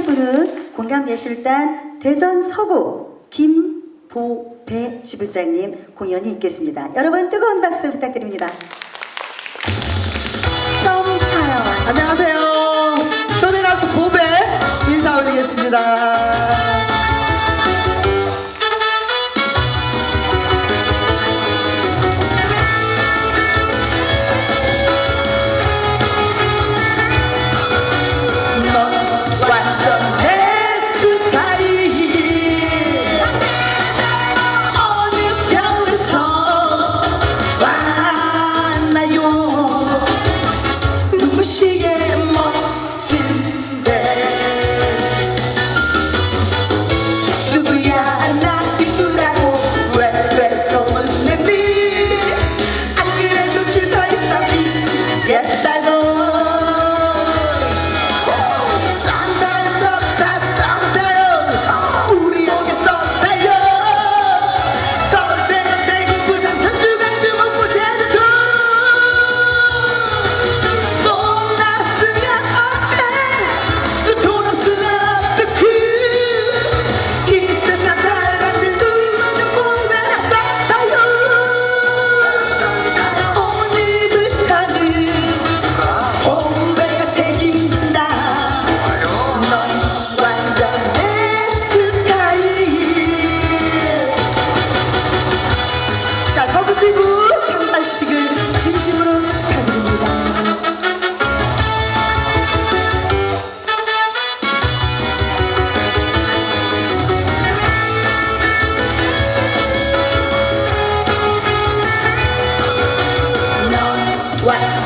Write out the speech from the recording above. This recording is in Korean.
함께 공감예술단 대전 서구 김보배 지부장님 공연이 있겠습니다. 여러분 뜨거운 박수 부탁드립니다. what?